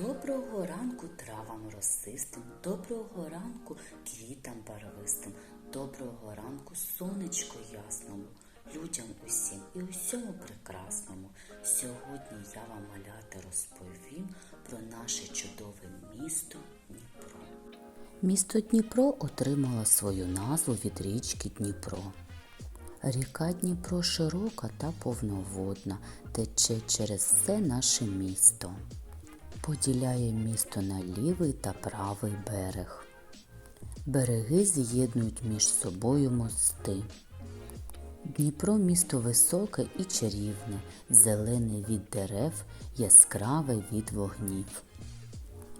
Доброго ранку травам росистим, доброго ранку квітам барвистим, доброго ранку сонечку ясному, людям усім і усьому прекрасному. Сьогодні я вам маляти розповім про наше чудове місто Дніпро. Місто Дніпро отримало свою назву від річки Дніпро. Ріка Дніпро широка та повноводна, тече через все наше місто. Поділяє місто на лівий та правий берег. Береги з'єднують між собою мости. Дніпро місто високе і чарівне, зелене від дерев, яскраве від вогнів.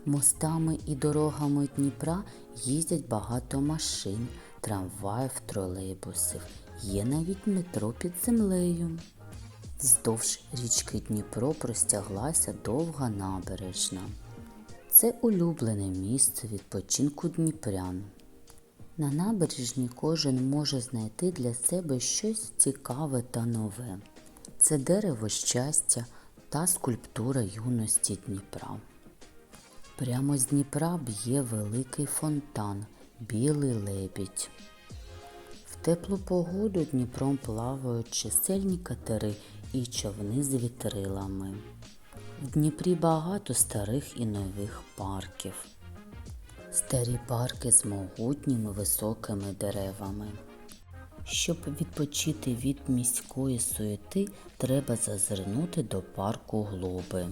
Мостами і дорогами Дніпра їздять багато машин, трамваїв, тролейбусів. Є навіть метро під землею. Вздовж річки Дніпро простяглася довга набережна. Це улюблене місце відпочинку дніпрян. На набережні кожен може знайти для себе щось цікаве та нове. Це дерево щастя та скульптура юності Дніпра. Прямо з Дніпра б'є великий фонтан, білий лебідь. В теплу погоду Дніпром плавають чисельні катери і човни з вітрилами. В Дніпрі багато старих і нових парків. Старі парки з могутніми високими деревами. Щоб відпочити від міської суєти, треба зазирнути до парку Глоби.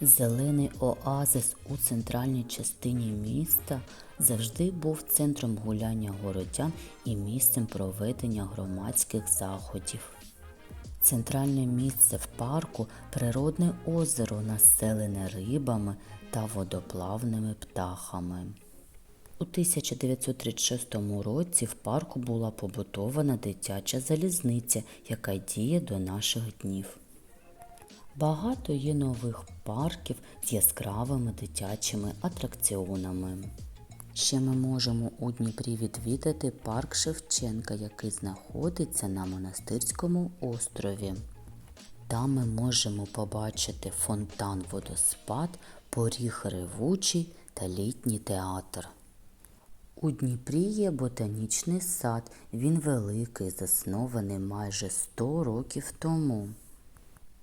Зелений оазис у центральній частині міста завжди був центром гуляння городян і місцем проведення громадських заходів. Центральне місце в парку природне озеро, населене рибами та водоплавними птахами. У 1936 році в парку була побудована дитяча залізниця, яка діє до наших днів. Багато є нових парків з яскравими дитячими атракціонами. Ще ми можемо у Дніпрі відвідати парк Шевченка, який знаходиться на монастирському острові. Там ми можемо побачити фонтан водоспад, поріг ревучий та літній театр. У Дніпрі є ботанічний сад. Він великий, заснований майже 100 років тому.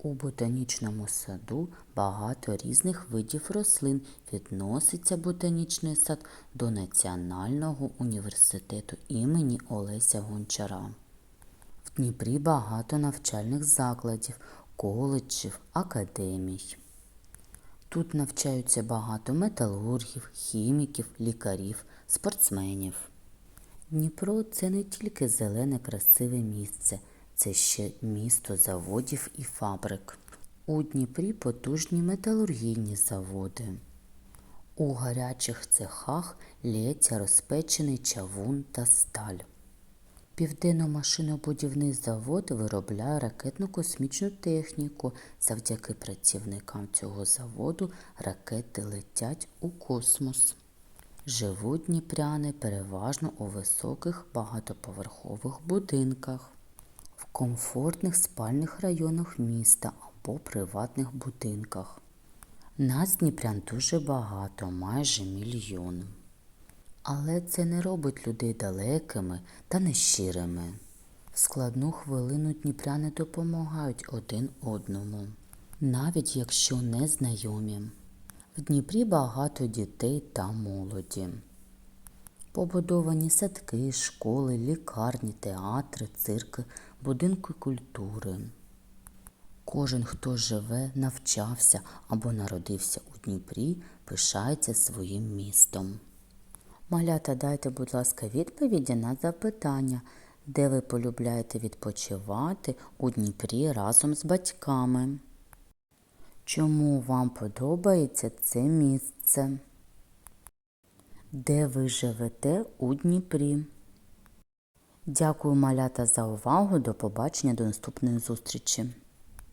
У ботанічному саду багато різних видів рослин. Відноситься ботанічний сад до Національного університету імені Олеся Гончара. В Дніпрі багато навчальних закладів, коледжів, академій. Тут навчаються багато металургів, хіміків, лікарів, спортсменів. Дніпро це не тільки зелене красиве місце, це ще місто заводів і фабрик. У Дніпрі потужні металургійні заводи. У гарячих цехах лється розпечений чавун та сталь. Південно-машинобудівний завод виробляє ракетно-космічну техніку. Завдяки працівникам цього заводу ракети летять у космос. Живуть дніпряни переважно у високих багатоповерхових будинках, комфортних спальних районах міста або приватних будинках. Нас дніпрян дуже багато, майже мільйон. Але це не робить людей далекими та нещирими. В складну хвилину дніпряни допомагають один одному, навіть якщо не знайомі. В Дніпрі багато дітей та молоді. Побудовані садки, школи, лікарні, театри, цирки, будинки культури. Кожен, хто живе, навчався або народився у Дніпрі, пишається своїм містом. Малята, дайте, будь ласка, відповіді на запитання, де ви полюбляєте відпочивати у Дніпрі разом з батьками. Чому вам подобається це місце? Де ви живете у Дніпрі? Дякую, малята, за увагу. До побачення, до наступної зустрічі.